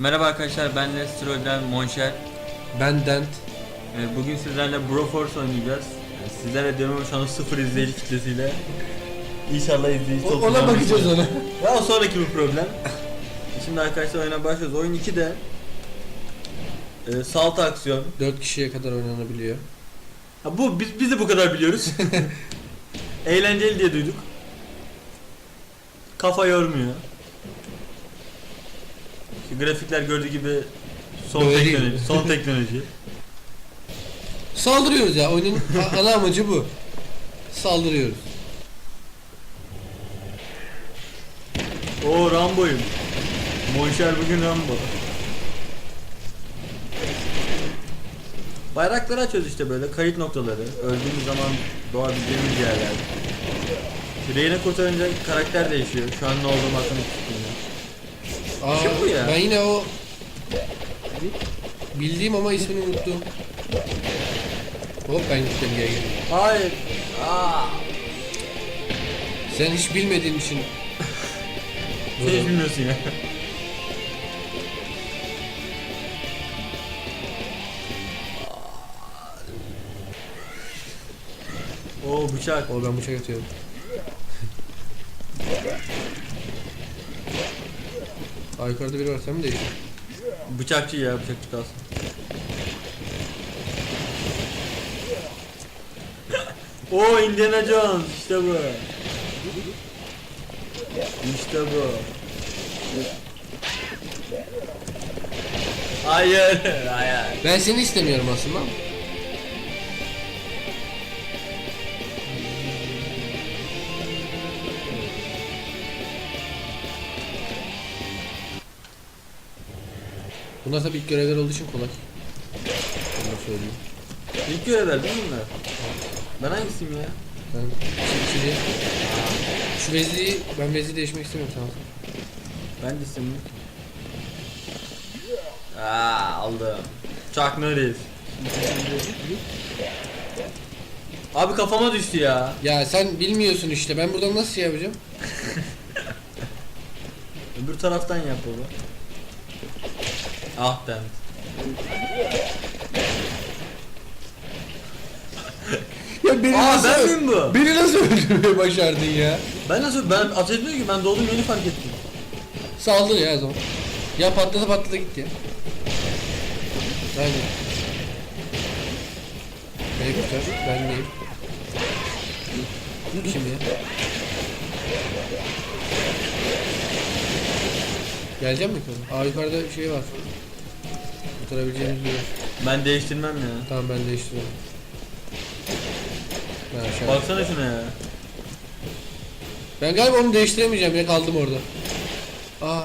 Merhaba arkadaşlar ben Lestrol'den Monşer. Ben Dent. Ee, Bugün sizlerle Broforce oynayacağız. Ee, Sizlerle diyorum ama şu anda sıfır izleyici kitlesiyle. İnşallah izleyici O- ona bakacağız almışız. ona. Ya o sonraki bir problem. Şimdi arkadaşlar oyuna başlıyoruz. Oyun 2'de e, salt aksiyon. 4 kişiye kadar oynanabiliyor. Ha, bu biz, biz de bu kadar biliyoruz. Eğlenceli diye duyduk. Kafa yormuyor. Grafikler gördüğü gibi son Böyle değil. teknoloji, son teknoloji. Saldırıyoruz ya. Oyunun a- ana amacı bu. Saldırıyoruz. O Rambo'yum. Monşer bugün Rambo. Bayrakları açıyoruz işte böyle kayıt noktaları. Öldüğümüz zaman doğabileceğimiz yerler. Reyna kurtarınca karakter değişiyor. Şu an ne olduğum hakkında hiç fikrim yok. Aa, Kim bu ya? Ben yine o bildiğim ama ismini unuttum. Hop ben gittim geri geri. Hayır. Aa. Sen hiç bilmediğin için Sen hiç bilmiyorsun ya. Oo bıçak. O ben bıçak atıyorum. Aa yukarıda biri var sen mi değiştin? Bıçakçı ya bıçakçı kalsın. Oo Indiana Jones işte bu. İşte bu. Hayır, hayır. Ben seni istemiyorum aslında. ama. Bunlar tabii ilk görevler olduğu için kolay. Da söyleyeyim. İlk görevler değil mi bunlar? Ben hangisiyim ya? Ben şimdi şu vezliği ben vezliği değişmek istemiyorum tamam. Ben de isim Aa aldım. Chuck Norris. Abi kafama düştü ya. Ya sen bilmiyorsun işte ben buradan nasıl şey yapacağım? Öbür taraftan yap baba. Ah ben. Ya beni Aa ben miyim bu? Beni nasıl öldürmeye başardın ya? Ben nasıl ben ateş etmiyor ki ben doğdum yeni fark ettim. Saldır ya o zaman. Ya patladı patladı git ya. Aynen. Beni kurtar. Ben neyim? Şimdi. Geleceğim mi yukarı? Aa yukarıda şey var. Kurtarabileceğimiz bir yer. Ben değiştirmem ya. Tamam ben değiştiriyorum. Ben aşağı. Baksana şuna ya. Ben galiba onu değiştiremeyeceğim ya kaldım orada. Aa.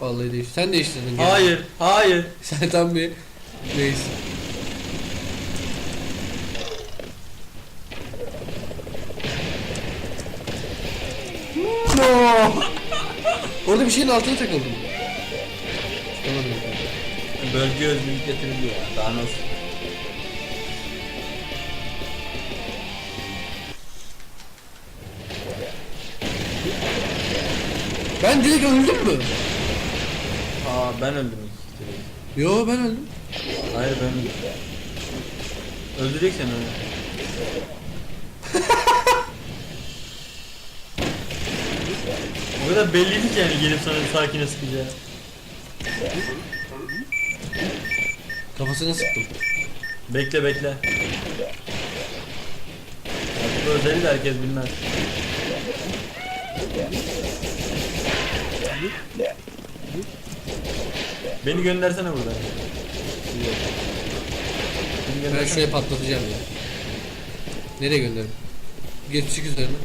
Vallahi değiş. Sen değiştirdin. gel. Hayır, hayır. Sen tam bir neyse. No. Orada bir şeyin altına takıldım. Bölge özgürlük getirildi ya. Daha nasıl? Ben direkt öldüm mü? Aa ben öldüm ilk kere. Yo ben öldüm. Hayır ben öldüm. Öldürecek seni öyle. o kadar belliydi ki yani gelip sana sakine sıkacağı. Kafasını sıktım. Bekle bekle. Bu özelliği de herkes bilmez. Beni göndersene buradan. Beni Ben göndersene. şuraya patlatacağım ya. Nereye gönderim? Geç çık üzerine.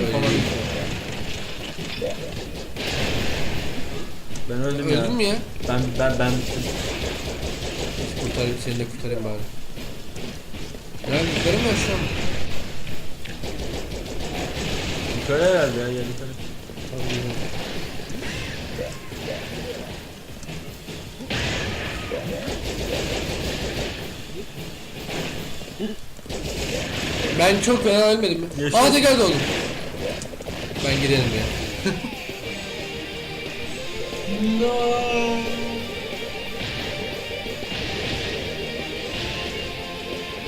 Öyle Yapamadım. Ben öldüm ya. Öldün mü ya? Ben ben ben Kurtarayım seni de kurtarayım bari. Ya yukarı mı aşağı mı? yukarı herhalde ya gel yukarı. Güzel. Ben çok fena ölmedim mi? Yaşa. Aa tekrar doğdum. Ben girelim ya. No.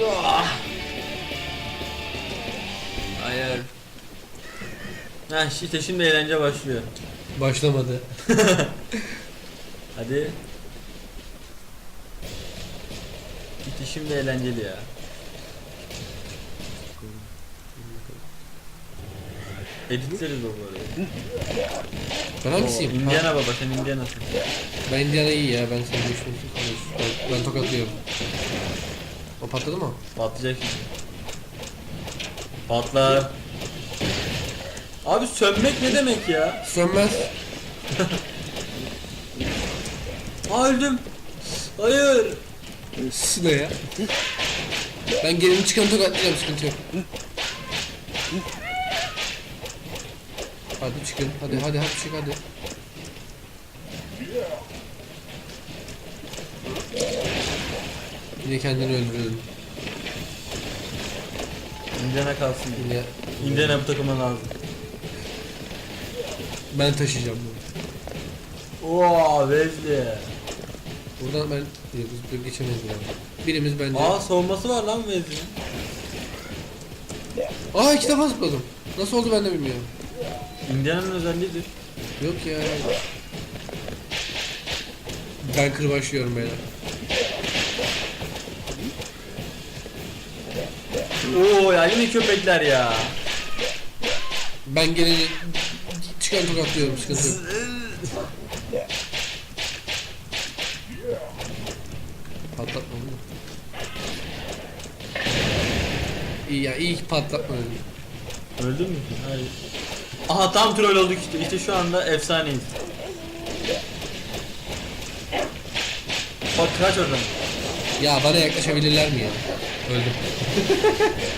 Ah. Hayır. Ha işte şimdi eğlence başlıyor. Başlamadı. Hadi. İşte şimdi eğlenceli ya. Editleriz o bu arada. Ben hangisiyim? Oo, Indiana baba sen Indiana'sın. ben Indiana iyi ya. Ben seni düşmüşüm. Ben, ben tokatlıyorum. O patladı mı? Patlayacak şimdi. Patlar. Abi sönmek ne demek ya? Sönmez. Aa öldüm. Hayır. Ne ya? Ben gelini çıkan tokatlayacağım sıkıntı yok. Hadi çıkın. Hadi hadi hadi çık hadi. Yine kendini öldürdün. Indiana kalsın. Yine Indiana bu takıma lazım. ben taşıyacağım bunu. Oo Wesley. Buradan ben Yok, biz geçemeyiz yani. Birimiz bence. Aa savunması var lan Wesley'in. Aa iki defa zıpladım. Nasıl oldu ben de bilmiyorum. Indiana'nın özelliğidir. Yok ya. Ben kırbaçlıyorum beyler. Oo ya yine köpekler ya. Ben geleni çıkan tokatlıyorum sıkıntı yok. Patlatma bunu. İyi ya iyi ki patlatma dedim. Öldün mü? Hayır. Aha tam troll olduk işte. İşte şu anda efsaneyiz. Bak kaç oradan. Ya bana yaklaşabilirler mi ya? Öldüm.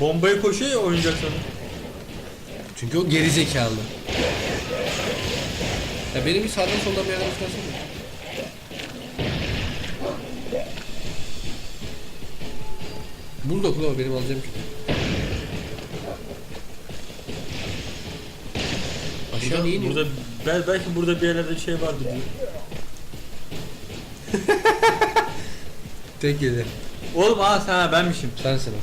Bombayı koşuyor ya oyuncak sana. Çünkü o geri zekalı. Ya benim bir sağdan soldan bir yerden çıkarsana. Bulldog la benim alacağım ki. Aşağı Burada, iniyor? burada bel- belki burada bir yerlerde bir şey vardı diyor. Tek yedi. Oğlum aa sen ha, benmişim. Sensin o.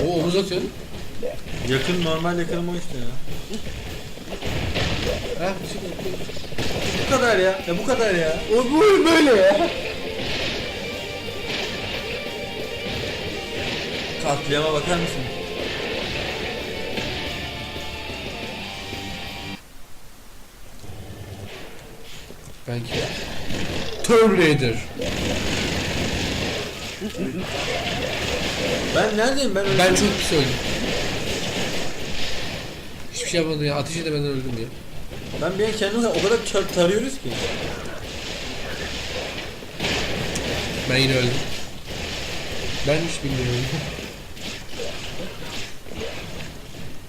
Oo omuz atıyorsun. Yakın normal yakınım o işte ya. Ha, çık. Bu kadar ya. Ya bu kadar ya. O bu böyle ya. Katliama bakar mısın? Ben kim? Tomb Raider. Ben neredeyim ben öldüm. Ben çok pis öldüm. Hiçbir şey yapmadım ya. Ateş edemeden öldüm ya. Ben bir an kendimi o kadar çar- tarıyoruz ki. Ben yine öldüm. Ben hiç bilmiyorum.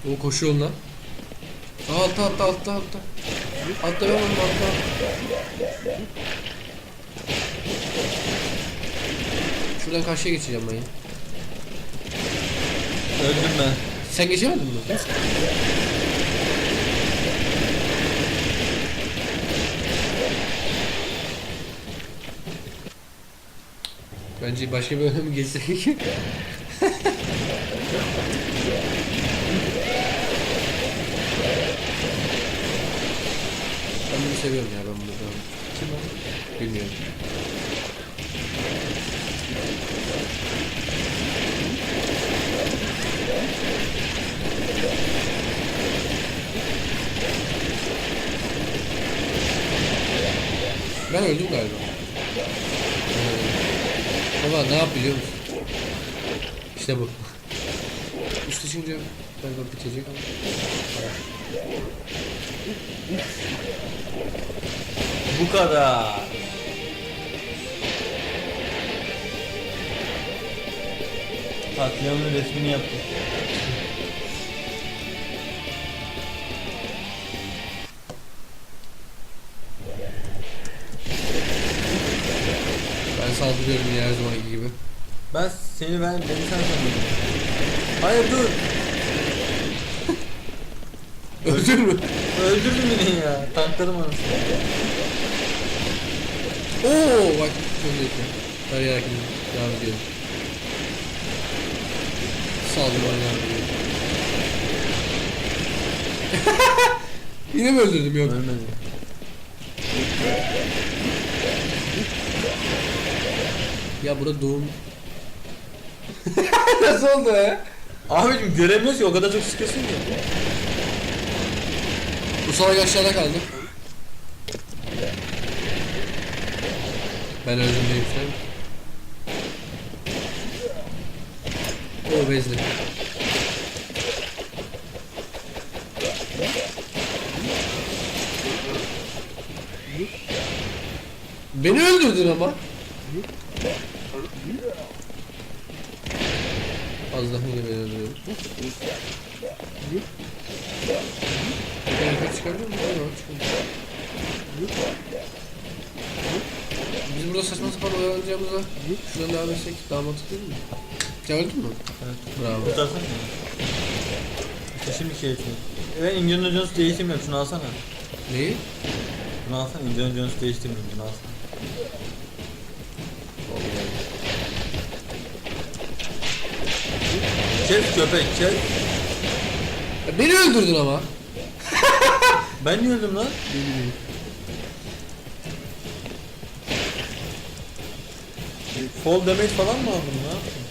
o koşuyor lan. Aa, altta altta altta altta. Altta ben onu altta. Şuradan karşıya geçeceğim ben ya. Öldüm ben. Sen geçemedin mi? Bence başka bir bölüm geçsek. bunu seviyorum ya ben bunu. Kim o? Bilmiyorum. Ben öldüm galiba. Ee, Baba ne yap biliyor musun? İşte bu. Üstü çünkü galiba bitecek ama. Bu kadar. Katliamın resmini yaptık. Ben saldırıyorum yine her zamanki gibi. Ben seni ben beni sen sanıyordum. Hayır dur. Öldün mü? Öldürdün beni ya. Tankladım anasını. Oo bak çok zevkli. Ben yarak devam ediyorum. Saldırmaya. Yine mi öldürdüm yok? Ölmedi. Ya burada doğum... Nasıl oldu ya? Abicim göremiyoruz ki o kadar çok sıkıyorsun ki. Bu salak aşağıda kaldı. Ben öldüm sen. O bezli. Beni öldürdün ama. Az daha yine beni öldürüyor. Mı? Yok. Biz burada saçma sapan oyalanacağımıza şuradan devam etsek daha mantıklı değil mi? Ya öldün mü? Evet. Bravo. Kurtarsana. İşte şimdi şey için. Ben Indiana Jones değiştirmiyorum şunu alsana. Neyi? Bunu alsana Indiana Jones değiştirmiyorum bunu alsana. Kes köpek kes. Ya beni öldürdün ama. Ben niye öldüm lan? Ne bileyim. Fall damage falan mı aldın ne yaptın?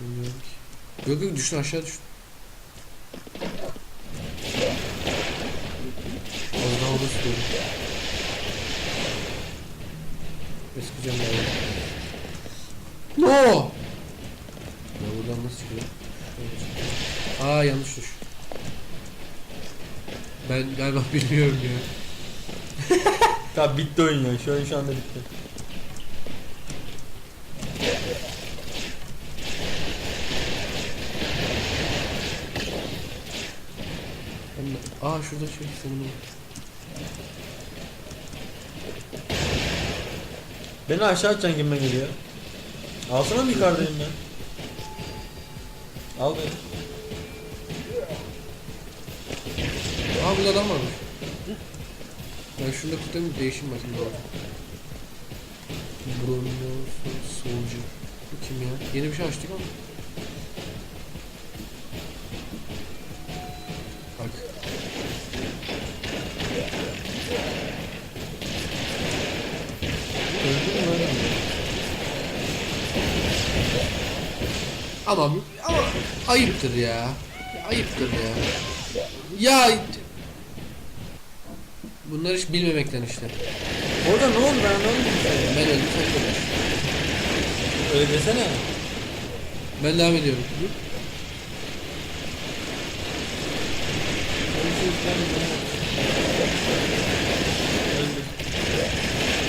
Bilmiyorum ki. Yok yok düştün aşağı düştün. Az daha istiyorum. Eskicem ya. No! Ya buradan nasıl çıkıyor? Aa yanlış tuş. Ben galiba bilmiyorum ya. Tamam bitti oyun ya şu an şu anda bitti. Aa şurada şey sonunda. Beni aşağı atacaksın gibime geliyor. Alsana mı yukarıdayım ben? Al beni. Aa burada adam varmış. Ben şunda kurtarayım değişim bakayım doğru. Bruno Soldier. Bu kim ya? Yeni bir şey açtık ama. Bak. Öldün mü? Ama ama ayıptır. Ya Ayıptır ya. Ya Bunlar hiç bilmemekten işte. Orada ne oldu ben anlamadım. ki. Ben öldüm sen öldün. Öyle desene. Ben devam ediyorum.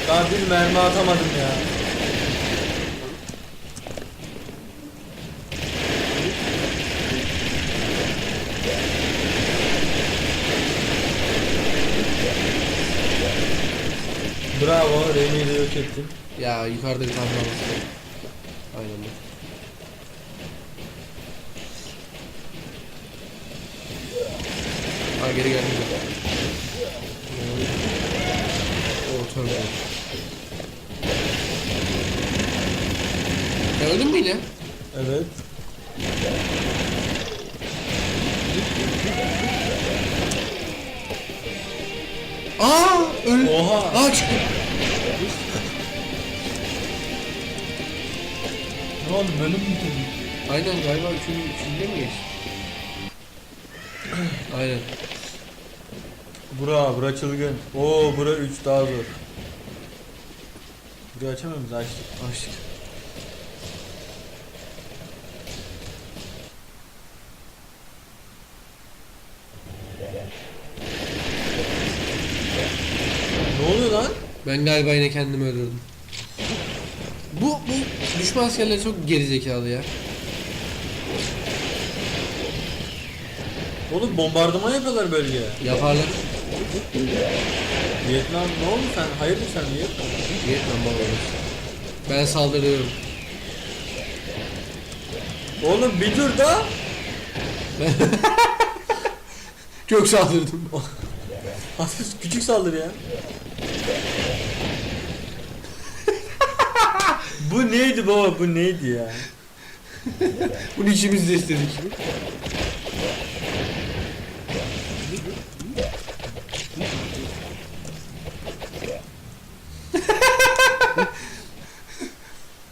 Daha bir mermi atamadım ya. Bravo, Reyne'yi de yok ettin. Ya yukarıda bir tane var. Aynen bu. Ha geri geldim. O tövbe. Ya öldün mü yine? Evet. Aa öl. Oha. Aa çıktı. Ne oldu bölüm mü bitirdin? Aynen galiba üçüncü, üçüncüye mi geçti? Aynen. Bura, bura çılgın. Oo, bura 3 daha zor. Burayı açamıyor muyuz? Açtık. Açtık. Ne oluyor lan? Ben galiba yine kendimi öldürdüm. Bu, bu düşman askerleri çok gerizekalı ya. Oğlum bombardıman yapıyorlar bölgeye. Yaparlar. Vietnam ne oldu sen? Hayırdır sen niye? Vietnam babaları. Ben saldırıyorum. Oğlum bir dur da. Çok saldırdım. Hafif küçük saldır ya. Bu neydi baba bu neydi ya? Bunu içimizde istedik.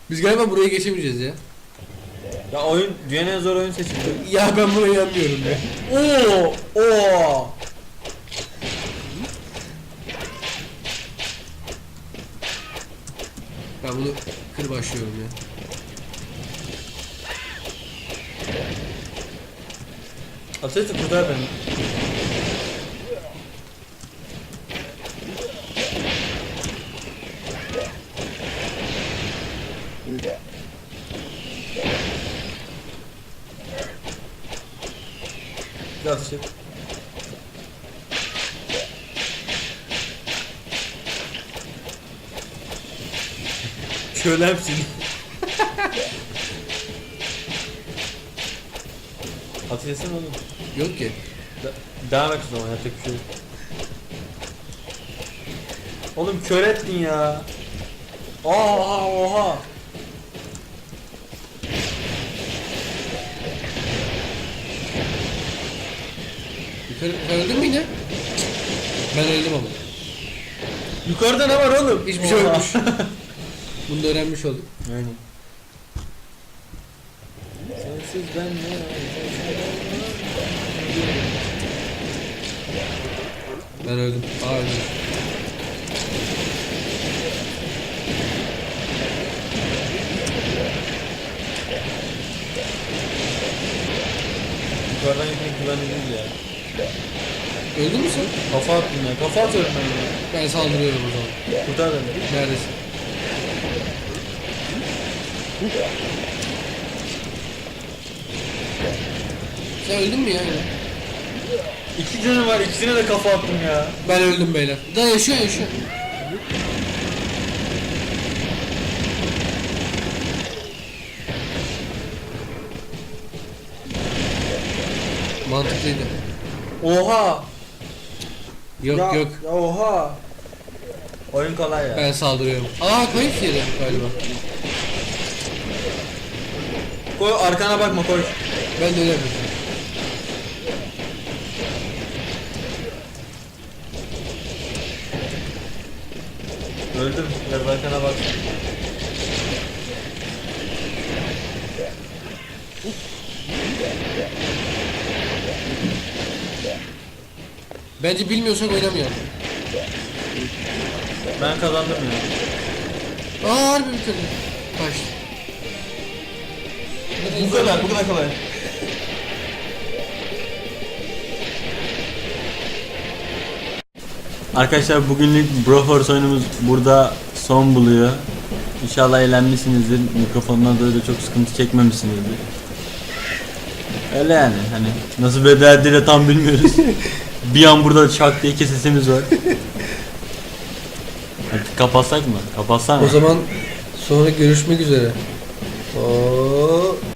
Biz galiba buraya geçemeyeceğiz ya. Ya oyun dünyanın en zor oyun seçildi. Ya ben buna inanmıyorum ya. Oo! Oo! Ben bunu kır başlıyorum ya. Ateşle kurtar beni. Bir ateş Kölemsin. etsene oğlum. Yok ki. De- devam et o zaman yapacak bir şey yok. Oğlum kör ettin ya. Oha oha. Yukarı, yukarı öldün mü yine? Ben öldüm ama. Yukarıda ne var oğlum? Hiçbir şey Oha. yokmuş. Bunu da öğrenmiş olduk. Aynen. Sensiz ben ne Ben öldüm. Aa öldüm. Yukarıdan gitmek güvenli değil ya. Öldün mü sen? Kafa attım ya. Kafa atıyorum ben ya. Ben saldırıyorum o zaman. Kurtar beni. Neredesin? Sen öldün mü ya yine? İki canım var. ikisine de kafa attım ya. Ben öldüm beyler. Daha yaşıyor yaşıyor. Mantıklıydı. Oha. Yok ya, yok. Ya oha. Oyun kolay ya. Ben saldırıyorum. Aa kayıp yeri galiba. Koy arkana bakma koy. Ben de öyle. Öldüm. Biraz arkana bak. Bence bilmiyorsak oynamayalım. Ben kazandım ya. Aa harbi bitirdim. Kaçtı. Bu kadar, bu kadar kolay. Arkadaşlar bugünlük Broforce oyunumuz burada son buluyor. İnşallah eğlenmişsinizdir. Mikrofondan dolayı da çok sıkıntı çekmemişsinizdir. Öyle yani hani nasıl veda ettiğini tam bilmiyoruz. bir an burada şak diye iki sesimiz var. Hadi kapatsak mı? Kapatsak mı? O zaman sonra görüşmek üzere. Oo.